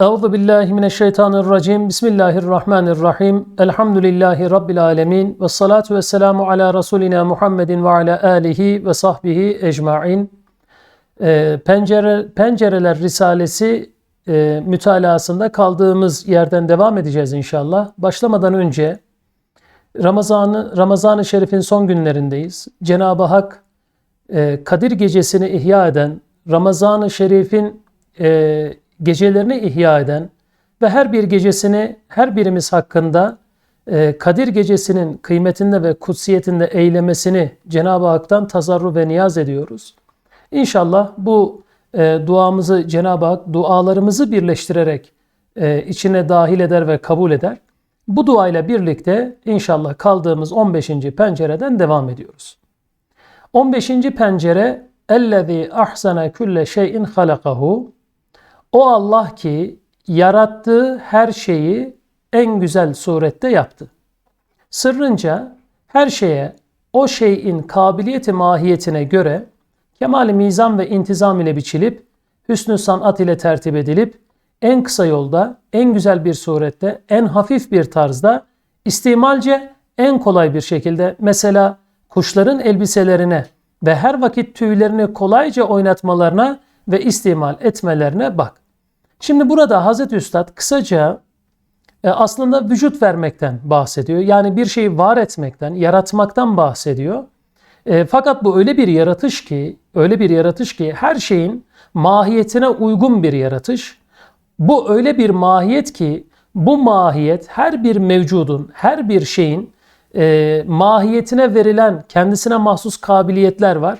Euzu billahi mineşşeytanirracim. Bismillahirrahmanirrahim. Elhamdülillahi rabbil alamin ve salatu vesselamu ala rasulina Muhammedin ve ala alihi ve sahbihi ecmaîn. Ee, Pencere Pencereler Risalesi e, mütalasında kaldığımız yerden devam edeceğiz inşallah. Başlamadan önce Ramazanı Ramazan-ı Şerif'in son günlerindeyiz. Cenab-ı Hak e, Kadir Gecesi'ni ihya eden, Ramazan-ı Şerif'in e, gecelerini ihya eden ve her bir gecesini her birimiz hakkında e, Kadir Gecesi'nin kıymetinde ve kutsiyetinde eylemesini Cenab-ı Hak'tan tazarru ve niyaz ediyoruz. İnşallah bu e, duamızı Cenab-ı Hak dualarımızı birleştirerek e, içine dahil eder ve kabul eder. Bu duayla birlikte inşallah kaldığımız 15. pencereden devam ediyoruz. 15. pencere ellezî ahsene külle şeyin halakahu o Allah ki yarattığı her şeyi en güzel surette yaptı. Sırrınca her şeye o şeyin kabiliyeti mahiyetine göre kemali mizan ve intizam ile biçilip hüsnü sanat ile tertip edilip en kısa yolda, en güzel bir surette, en hafif bir tarzda istimalce en kolay bir şekilde mesela kuşların elbiselerine ve her vakit tüylerini kolayca oynatmalarına ve istimal etmelerine bak. Şimdi burada Hazreti Üstad kısaca e, aslında vücut vermekten bahsediyor. Yani bir şeyi var etmekten, yaratmaktan bahsediyor. E, fakat bu öyle bir yaratış ki, öyle bir yaratış ki her şeyin mahiyetine uygun bir yaratış. Bu öyle bir mahiyet ki bu mahiyet her bir mevcudun, her bir şeyin e, mahiyetine verilen kendisine mahsus kabiliyetler var.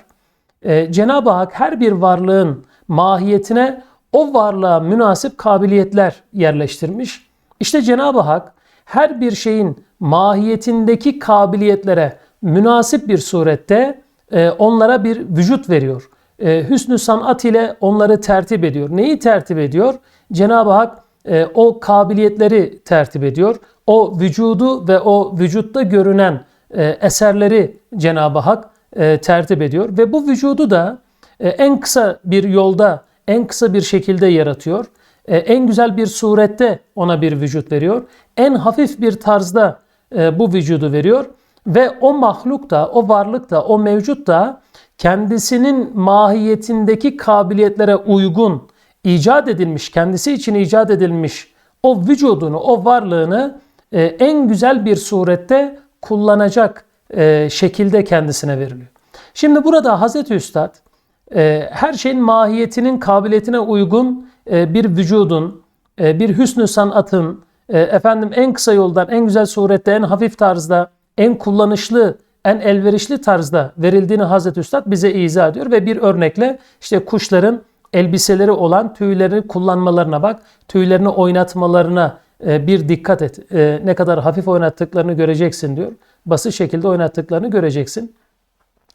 E, Cenab-ı Hak her bir varlığın mahiyetine o varlığa münasip kabiliyetler yerleştirmiş. İşte Cenab-ı Hak her bir şeyin mahiyetindeki kabiliyetlere münasip bir surette e, onlara bir vücut veriyor. E, hüsnü sanat ile onları tertip ediyor. Neyi tertip ediyor? Cenab-ı Hak e, o kabiliyetleri tertip ediyor. O vücudu ve o vücutta görünen eserleri Cenab-ı Hak tertip ediyor. Ve bu vücudu da en kısa bir yolda en kısa bir şekilde yaratıyor. E, en güzel bir surette ona bir vücut veriyor. En hafif bir tarzda e, bu vücudu veriyor. Ve o mahluk da, o varlık da, o mevcut da kendisinin mahiyetindeki kabiliyetlere uygun icat edilmiş, kendisi için icat edilmiş o vücudunu, o varlığını e, en güzel bir surette kullanacak şekilde kendisine veriliyor. Şimdi burada Hazreti Üstad e, her şeyin mahiyetinin kabiliyetine uygun e, bir vücudun, e, bir hüsnü sanatın, e, efendim en kısa yoldan, en güzel surette, en hafif tarzda, en kullanışlı, en elverişli tarzda verildiğini Hazreti Üstad bize izah ediyor ve bir örnekle işte kuşların elbiseleri olan tüylerini kullanmalarına bak, tüylerini oynatmalarına bir dikkat et. Ne kadar hafif oynattıklarını göreceksin diyor. Basit şekilde oynattıklarını göreceksin.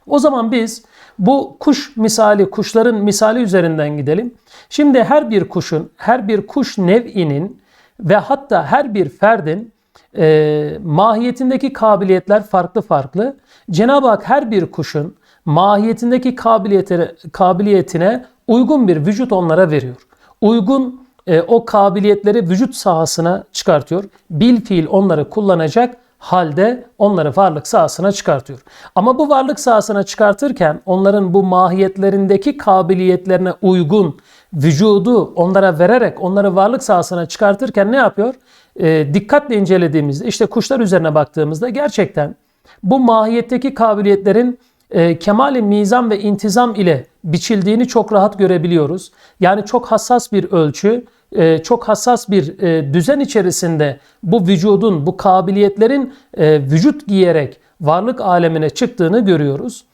O zaman biz bu kuş misali, kuşların misali üzerinden gidelim. Şimdi her bir kuşun, her bir kuş nev'inin ve hatta her bir ferdin e, mahiyetindeki kabiliyetler farklı farklı. Cenab-ı Hak her bir kuşun mahiyetindeki kabiliyetine, kabiliyetine uygun bir vücut onlara veriyor. Uygun e, o kabiliyetleri vücut sahasına çıkartıyor. Bil fiil onları kullanacak halde onları varlık sahasına çıkartıyor. Ama bu varlık sahasına çıkartırken onların bu mahiyetlerindeki kabiliyetlerine uygun vücudu onlara vererek onları varlık sahasına çıkartırken ne yapıyor? E, dikkatle incelediğimizde işte kuşlar üzerine baktığımızda gerçekten bu mahiyetteki kabiliyetlerin e, kemali mizan ve intizam ile biçildiğini çok rahat görebiliyoruz. Yani çok hassas bir ölçü e, çok hassas bir e, düzen içerisinde bu vücudun, bu kabiliyetlerin e, vücut giyerek varlık alemine çıktığını görüyoruz.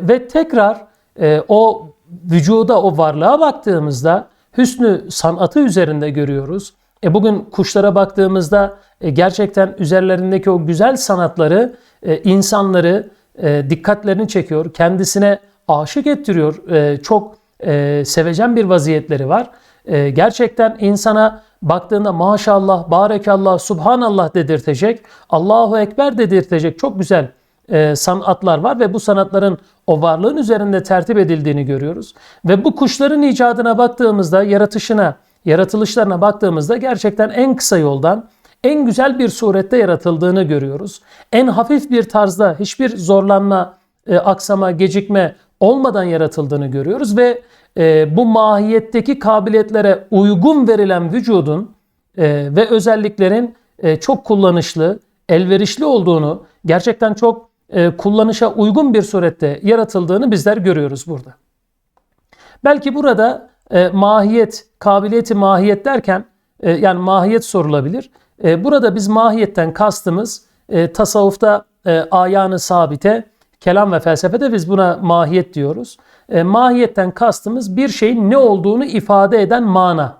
Ve tekrar o vücuda, o varlığa baktığımızda hüsnü sanatı üzerinde görüyoruz. E bugün kuşlara baktığımızda gerçekten üzerlerindeki o güzel sanatları insanları dikkatlerini çekiyor, kendisine aşık ettiriyor. Çok sevecen bir vaziyetleri var e, gerçekten insana baktığında maşallah, barekallah, subhanallah dedirtecek, Allahu Ekber dedirtecek çok güzel e, sanatlar var ve bu sanatların o varlığın üzerinde tertip edildiğini görüyoruz. Ve bu kuşların icadına baktığımızda, yaratışına, yaratılışlarına baktığımızda gerçekten en kısa yoldan en güzel bir surette yaratıldığını görüyoruz. En hafif bir tarzda hiçbir zorlanma, e, aksama, gecikme olmadan yaratıldığını görüyoruz ve e, bu mahiyetteki kabiliyetlere uygun verilen vücudun e, ve özelliklerin e, çok kullanışlı, elverişli olduğunu, gerçekten çok e, kullanışa uygun bir surette yaratıldığını bizler görüyoruz burada. Belki burada e, mahiyet, kabiliyeti mahiyet derken e, yani mahiyet sorulabilir. E, burada biz mahiyetten kastımız e, tasavvufta e, ayağını sabite, kelam ve felsefede biz buna mahiyet diyoruz. E, mahiyetten kastımız bir şeyin ne olduğunu ifade eden mana.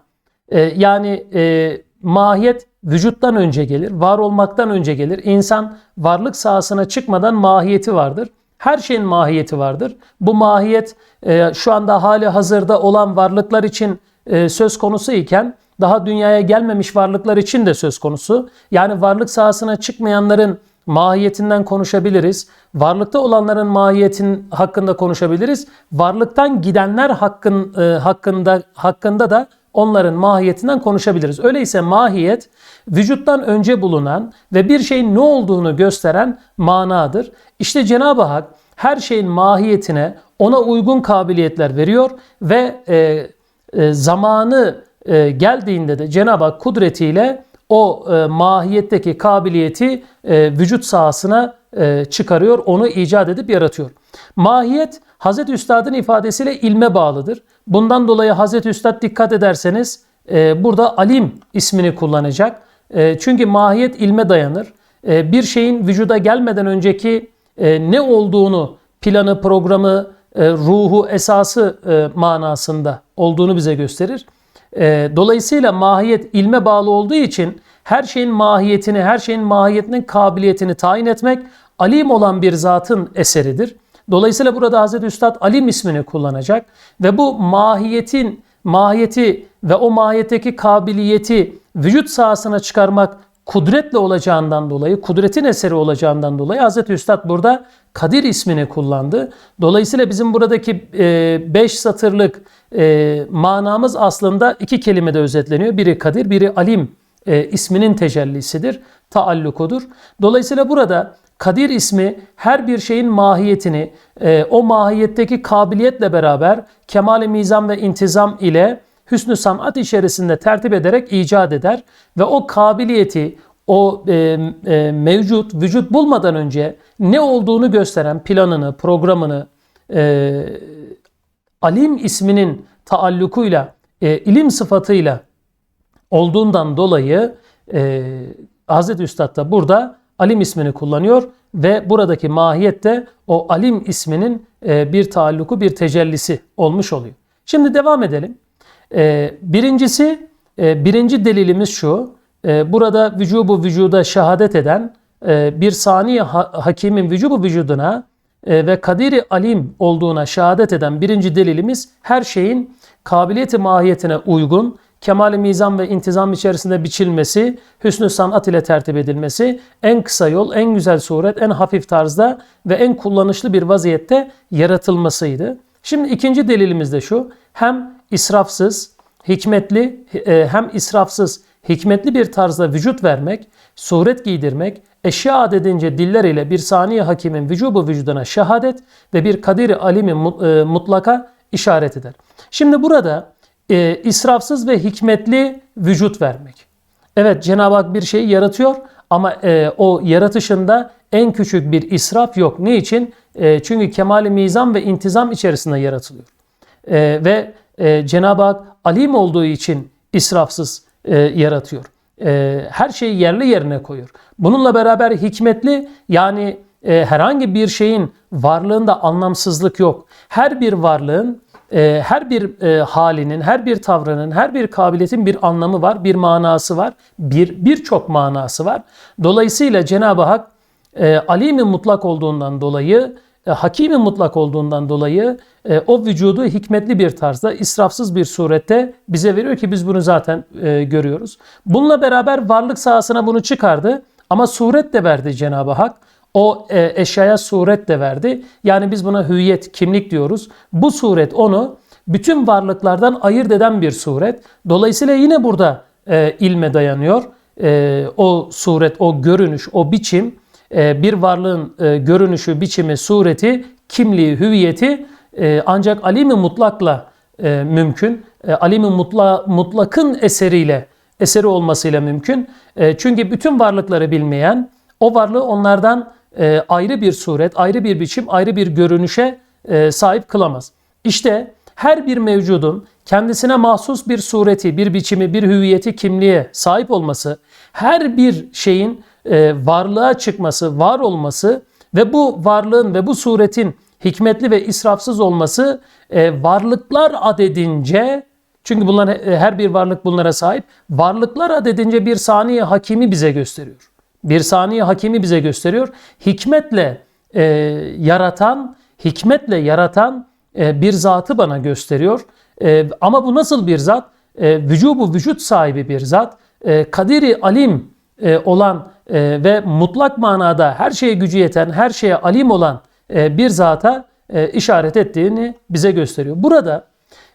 E, yani e, mahiyet vücuttan önce gelir, var olmaktan önce gelir. İnsan varlık sahasına çıkmadan mahiyeti vardır. Her şeyin mahiyeti vardır. Bu mahiyet e, şu anda hali hazırda olan varlıklar için e, söz konusu iken daha dünyaya gelmemiş varlıklar için de söz konusu. Yani varlık sahasına çıkmayanların mahiyetinden konuşabiliriz. Varlıkta olanların mahiyetin hakkında konuşabiliriz. Varlıktan gidenler hakkın e, hakkında hakkında da onların mahiyetinden konuşabiliriz. Öyleyse mahiyet vücuttan önce bulunan ve bir şeyin ne olduğunu gösteren manadır. İşte Cenab-ı Hak her şeyin mahiyetine ona uygun kabiliyetler veriyor ve e, e, zamanı e, geldiğinde de Cenab-ı Hak kudretiyle o e, mahiyetteki kabiliyeti e, vücut sahasına e, çıkarıyor, onu icat edip yaratıyor. Mahiyet Hazreti Üstad'ın ifadesiyle ilme bağlıdır. Bundan dolayı Hazreti Üstad dikkat ederseniz e, burada alim ismini kullanacak. E, çünkü mahiyet ilme dayanır. E, bir şeyin vücuda gelmeden önceki e, ne olduğunu, planı, programı, e, ruhu, esası e, manasında olduğunu bize gösterir. E, dolayısıyla mahiyet ilme bağlı olduğu için her şeyin mahiyetini, her şeyin mahiyetinin kabiliyetini tayin etmek alim olan bir zatın eseridir. Dolayısıyla burada Hazreti Üstad alim ismini kullanacak ve bu mahiyetin mahiyeti ve o mahiyetteki kabiliyeti vücut sahasına çıkarmak kudretle olacağından dolayı, kudretin eseri olacağından dolayı Hazreti Üstad burada Kadir ismini kullandı. Dolayısıyla bizim buradaki 5 e, satırlık e, manamız aslında iki kelimede özetleniyor. Biri Kadir, biri Alim e, isminin tecellisidir, taallukudur. Dolayısıyla burada Kadir ismi her bir şeyin mahiyetini o mahiyetteki kabiliyetle beraber kemal-i mizan ve intizam ile hüsnü sanat içerisinde tertip ederek icat eder ve o kabiliyeti o e, e, mevcut vücut bulmadan önce ne olduğunu gösteren planını, programını e, alim isminin taallukuyla, e, ilim sıfatıyla olduğundan dolayı e, Hazreti Üstad da burada alim ismini kullanıyor ve buradaki mahiyette o alim isminin e, bir taalluku, bir tecellisi olmuş oluyor. Şimdi devam edelim. E, birincisi, e, birinci delilimiz şu. E, burada vücubu vücuda şehadet eden e, bir saniye ha, hakimin vücubu vücuduna e, ve kadiri alim olduğuna şehadet eden birinci delilimiz her şeyin kabiliyeti mahiyetine uygun, kemal mizan ve intizam içerisinde biçilmesi, hüsnü sanat ile tertip edilmesi, en kısa yol, en güzel suret, en hafif tarzda ve en kullanışlı bir vaziyette yaratılmasıydı. Şimdi ikinci delilimiz de şu. Hem israfsız, hikmetli, e, hem israfsız, hikmetli bir tarzda vücut vermek, suret giydirmek, eşya adedince diller ile bir saniye hakimin vücubu vücuduna şehadet ve bir kadiri alimi e, mutlaka işaret eder. Şimdi burada e, israfsız ve hikmetli vücut vermek. Evet Cenab-ı Hak bir şeyi yaratıyor ama e, o yaratışında en küçük bir israf yok. Ne için? E, çünkü kemali mizan ve intizam içerisinde yaratılıyor. E, ve e, Cenab-ı Hak alim olduğu için israfsız e, yaratıyor. E, her şeyi yerli yerine koyuyor. Bununla beraber hikmetli yani herhangi bir şeyin varlığında anlamsızlık yok. Her bir varlığın her bir halinin, her bir tavrının, her bir kabiliyetin bir anlamı var, bir manası var, bir birçok manası var. Dolayısıyla Cenab-ı Hak e, alimi mutlak olduğundan dolayı, hakimi mutlak olduğundan dolayı e, o vücudu hikmetli bir tarzda, israfsız bir surette bize veriyor ki biz bunu zaten e, görüyoruz. Bununla beraber varlık sahasına bunu çıkardı ama suret de verdi Cenab-ı Hak. O e, eşyaya suret de verdi. Yani biz buna hüviyet, kimlik diyoruz. Bu suret onu bütün varlıklardan ayırt eden bir suret. Dolayısıyla yine burada e, ilme dayanıyor. E, o suret, o görünüş, o biçim e, bir varlığın e, görünüşü, biçimi, sureti, kimliği, hüviyeti e, ancak alimi mutlakla e, mümkün. Alimi mutla, mutlakın eseriyle, eseri olmasıyla mümkün. Çünkü bütün varlıkları bilmeyen, o varlığı onlardan ayrı bir suret, ayrı bir biçim, ayrı bir görünüşe sahip kılamaz. İşte her bir mevcudun kendisine mahsus bir sureti, bir biçimi, bir hüviyeti, kimliğe sahip olması, her bir şeyin e, varlığa çıkması, var olması ve bu varlığın ve bu suretin hikmetli ve israfsız olması e, varlıklar adedince çünkü bunlar e, her bir varlık bunlara sahip. Varlıklar adedince bir saniye hakimi bize gösteriyor. Bir saniye hakimi bize gösteriyor. Hikmetle e, yaratan, hikmetle yaratan e, bir zatı bana gösteriyor. E, ama bu nasıl bir zat? E, vücubu vücut sahibi bir zat. E, kadiri alim e, olan e, ve mutlak manada her şeye gücü yeten, her şeye alim olan e, bir zata e, işaret ettiğini bize gösteriyor. Burada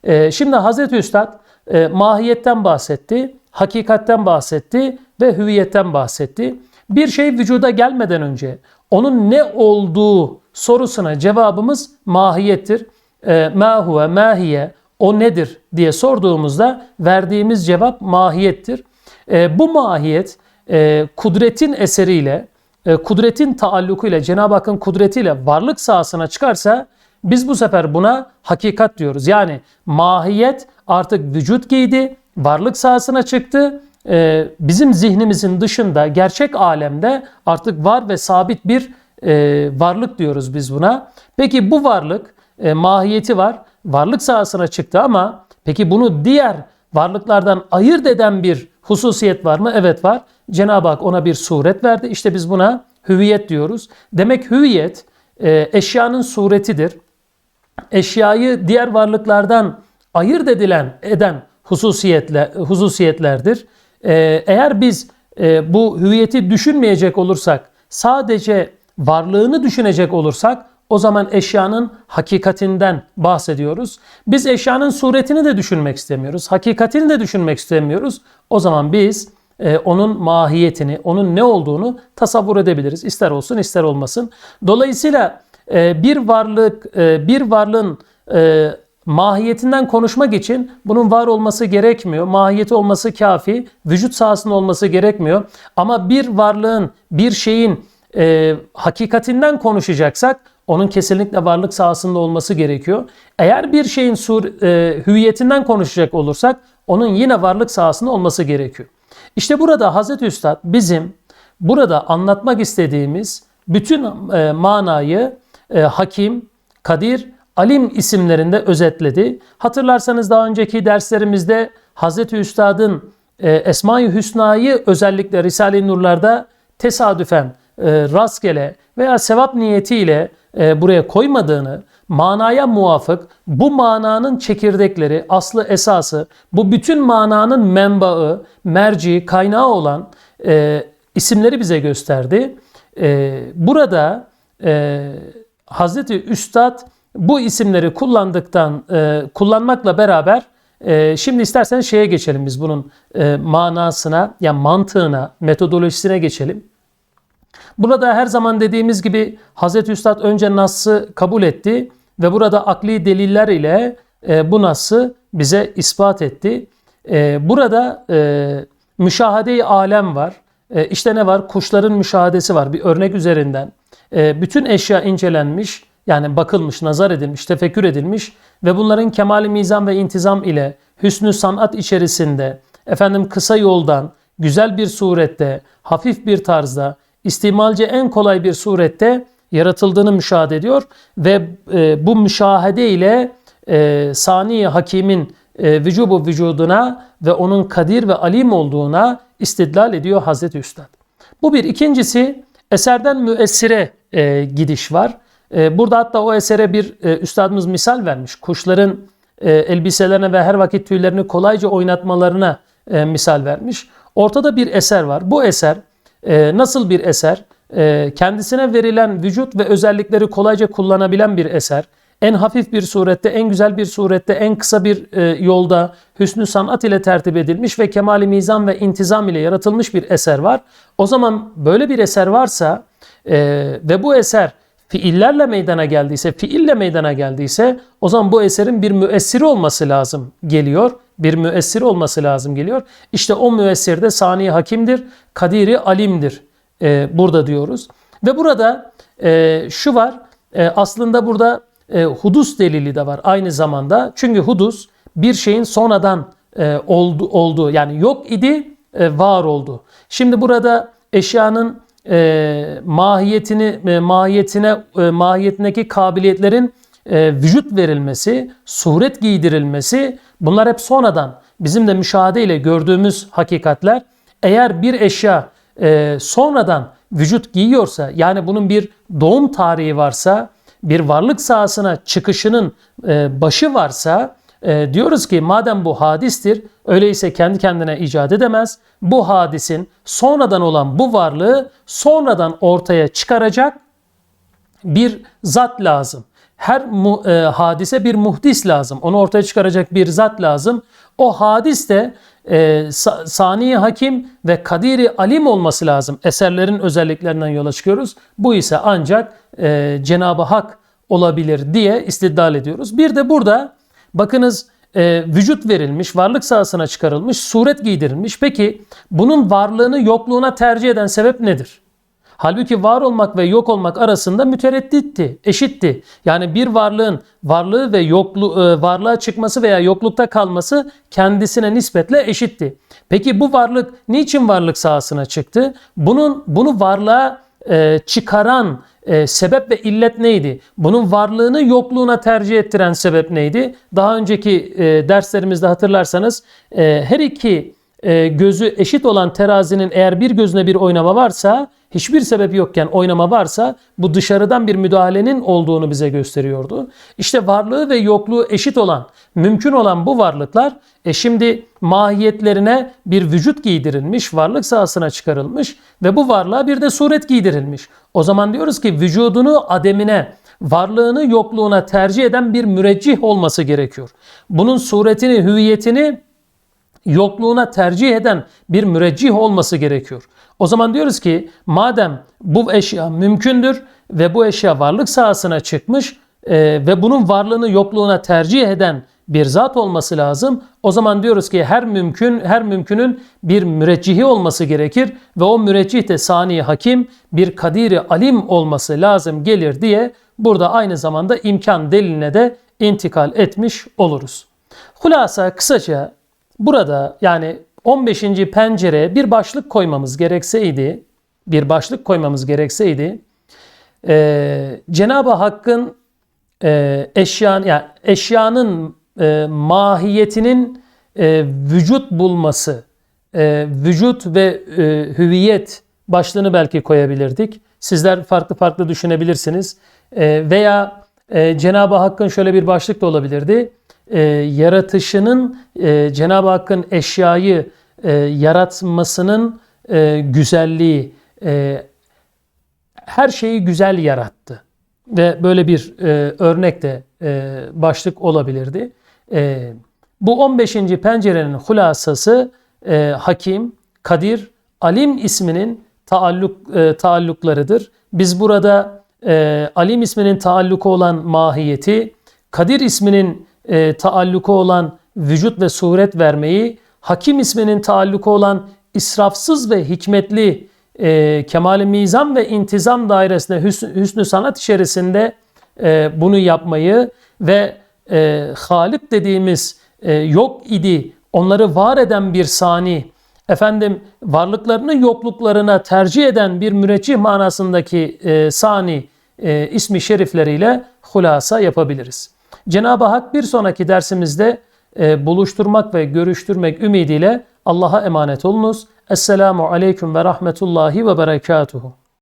e, şimdi Hazreti Üstad mahiyetten bahsetti, hakikatten bahsetti ve hüviyetten bahsetti. Bir şey vücuda gelmeden önce onun ne olduğu sorusuna cevabımız mahiyettir. E, ma huve, mahiye, o nedir diye sorduğumuzda verdiğimiz cevap mahiyettir. Bu mahiyet e, kudretin eseriyle, e, kudretin taallukuyla, Cenab-ı Hakk'ın kudretiyle varlık sahasına çıkarsa biz bu sefer buna hakikat diyoruz. Yani mahiyet artık vücut giydi, varlık sahasına çıktı. E, bizim zihnimizin dışında gerçek alemde artık var ve sabit bir e, varlık diyoruz biz buna. Peki bu varlık e, mahiyeti var, varlık sahasına çıktı ama peki bunu diğer varlıklardan ayırt eden bir hususiyet var mı? Evet var. Cenab-ı Hak ona bir suret verdi. İşte biz buna hüviyet diyoruz. Demek hüviyet e, eşyanın suretidir. Eşyayı diğer varlıklardan ayırt edilen eden hususiyetle, hususiyetlerdir. E, eğer biz e, bu hüviyeti düşünmeyecek olursak, sadece varlığını düşünecek olursak o zaman eşyanın hakikatinden bahsediyoruz. Biz eşyanın suretini de düşünmek istemiyoruz. Hakikatini de düşünmek istemiyoruz. O zaman biz e, onun mahiyetini, onun ne olduğunu tasavvur edebiliriz. İster olsun ister olmasın. Dolayısıyla e, bir varlık, e, bir varlığın e, mahiyetinden konuşmak için bunun var olması gerekmiyor. Mahiyeti olması kafi, vücut sahasında olması gerekmiyor. Ama bir varlığın, bir şeyin e, hakikatinden konuşacaksak onun kesinlikle varlık sahasında olması gerekiyor. Eğer bir şeyin sur, e, hüviyetinden konuşacak olursak onun yine varlık sahasında olması gerekiyor. İşte burada Hazreti Üstad bizim burada anlatmak istediğimiz bütün e, manayı e, Hakim, Kadir, Alim isimlerinde özetledi. Hatırlarsanız daha önceki derslerimizde Hazreti Üstad'ın e, Esma-i Hüsna'yı özellikle Risale-i Nurlar'da tesadüfen, e, rastgele veya sevap niyetiyle e, buraya koymadığını, manaya muvafık bu mananın çekirdekleri, aslı esası, bu bütün mananın menbaı, merci, kaynağı olan e, isimleri bize gösterdi. E, burada e, Hazreti Üstad bu isimleri kullandıktan, e, kullanmakla beraber e, şimdi isterseniz şeye geçelim biz bunun e, manasına, yani mantığına, metodolojisine geçelim. Burada her zaman dediğimiz gibi Hazreti Üstad önce Nas'ı kabul etti ve burada akli deliller ile e, bu Nas'ı bize ispat etti. E, burada e, müşahede-i alem var. E, işte ne var? Kuşların müşahadesi var bir örnek üzerinden. E, bütün eşya incelenmiş, yani bakılmış, nazar edilmiş, tefekkür edilmiş ve bunların kemali mizan ve intizam ile hüsnü sanat içerisinde efendim kısa yoldan, güzel bir surette, hafif bir tarzda istimalce en kolay bir surette yaratıldığını müşahede ediyor ve e, bu müşahede ile e, sani hakimin e, vücubu vücuduna ve onun kadir ve alim olduğuna istidlal ediyor Hazreti Üstad. Bu bir. ikincisi eserden müessire e, gidiş var. E, burada hatta o esere bir e, üstadımız misal vermiş. Kuşların e, elbiselerine ve her vakit tüylerini kolayca oynatmalarına e, misal vermiş. Ortada bir eser var. Bu eser e, nasıl bir eser? E, kendisine verilen vücut ve özellikleri kolayca kullanabilen bir eser. en hafif bir surette, en güzel bir surette, en kısa bir e, yolda hüsnü sanat ile tertip edilmiş ve kemali mizan ve intizam ile yaratılmış bir eser var. O zaman böyle bir eser varsa e, ve bu eser fiillerle meydana geldiyse, fiille meydana geldiyse o zaman bu eserin bir müessiri olması lazım geliyor. Bir müessiri olması lazım geliyor. İşte o müessir de sani hakimdir, kadiri alimdir e, burada diyoruz. Ve burada e, şu var, e, aslında burada e, hudus delili de var aynı zamanda. Çünkü hudus bir şeyin sonradan e, oldu, olduğu yani yok idi e, var oldu. Şimdi burada eşyanın e, mahiyetini e, mahiyetine e, mahiyetindeki kabiliyetlerin e, vücut verilmesi, suret giydirilmesi bunlar hep sonradan bizim de müşahede ile gördüğümüz hakikatler. Eğer bir eşya e, sonradan vücut giyiyorsa yani bunun bir doğum tarihi varsa bir varlık sahasına çıkışının e, başı varsa e, diyoruz ki madem bu hadistir öyleyse kendi kendine icat edemez. Bu hadisin sonradan olan bu varlığı sonradan ortaya çıkaracak bir zat lazım. Her mu, e, hadise bir muhdis lazım. Onu ortaya çıkaracak bir zat lazım. O hadis de e, sani hakim ve kadiri alim olması lazım. Eserlerin özelliklerinden yola çıkıyoruz. Bu ise ancak e, Cenab-ı Hak olabilir diye istidlal ediyoruz. Bir de burada bakınız e, vücut verilmiş, varlık sahasına çıkarılmış, suret giydirilmiş. Peki bunun varlığını yokluğuna tercih eden sebep nedir? Halbuki var olmak ve yok olmak arasında müteredditti, eşitti. Yani bir varlığın varlığı ve yoklu, e, varlığa çıkması veya yoklukta kalması kendisine nispetle eşitti. Peki bu varlık niçin varlık sahasına çıktı? Bunun bunu varlığa e, çıkaran e, sebep ve illet neydi? Bunun varlığını yokluğuna tercih ettiren sebep neydi? Daha önceki e, derslerimizde hatırlarsanız e, her iki e, gözü eşit olan terazinin eğer bir gözüne bir oynama varsa hiçbir sebep yokken oynama varsa bu dışarıdan bir müdahalenin olduğunu bize gösteriyordu. İşte varlığı ve yokluğu eşit olan, mümkün olan bu varlıklar e şimdi mahiyetlerine bir vücut giydirilmiş, varlık sahasına çıkarılmış ve bu varlığa bir de suret giydirilmiş. O zaman diyoruz ki vücudunu ademine, varlığını yokluğuna tercih eden bir müreccih olması gerekiyor. Bunun suretini, hüviyetini yokluğuna tercih eden bir müreccih olması gerekiyor. O zaman diyoruz ki madem bu eşya mümkündür ve bu eşya varlık sahasına çıkmış e, ve bunun varlığını yokluğuna tercih eden bir zat olması lazım. O zaman diyoruz ki her mümkün her mümkünün bir müreccihi olması gerekir ve o müreccih de sani hakim bir kadiri alim olması lazım gelir diye burada aynı zamanda imkan deliline de intikal etmiş oluruz. Hulasa kısaca burada yani 15. pencereye bir başlık koymamız gerekseydi, bir başlık koymamız gerekseydi, e, Cenab-ı Hakk'ın e, eşyan, yani eşyanın e, mahiyetinin e, vücut bulması, e, vücut ve e, hüviyet başlığını belki koyabilirdik. Sizler farklı farklı düşünebilirsiniz. E, veya e, Cenab-ı Hakk'ın şöyle bir başlık da olabilirdi. E, yaratışının e, Cenab-ı Hakk'ın eşyayı e, yaratmasının e, güzelliği, e, her şeyi güzel yarattı. Ve böyle bir e, örnek de e, başlık olabilirdi. E, bu 15. pencerenin hulasası e, Hakim, Kadir, Alim isminin taalluk e, taalluklarıdır. Biz burada e, Alim isminin taalluku olan mahiyeti, Kadir isminin e, taalluku olan vücut ve suret vermeyi, Hakim isminin taalluku olan israfsız ve hikmetli e, kemal mizan ve intizam dairesinde hüsnü, hüsnü sanat içerisinde e, bunu yapmayı ve e, Halik dediğimiz e, yok idi onları var eden bir sani efendim varlıklarını yokluklarına tercih eden bir müreccih manasındaki e, sani e, ismi şerifleriyle hulasa yapabiliriz. Cenab-ı Hak bir sonraki dersimizde e, buluşturmak ve görüştürmek ümidiyle Allah'a emanet olunuz. Esselamu Aleyküm ve Rahmetullahi ve Berekatuhu.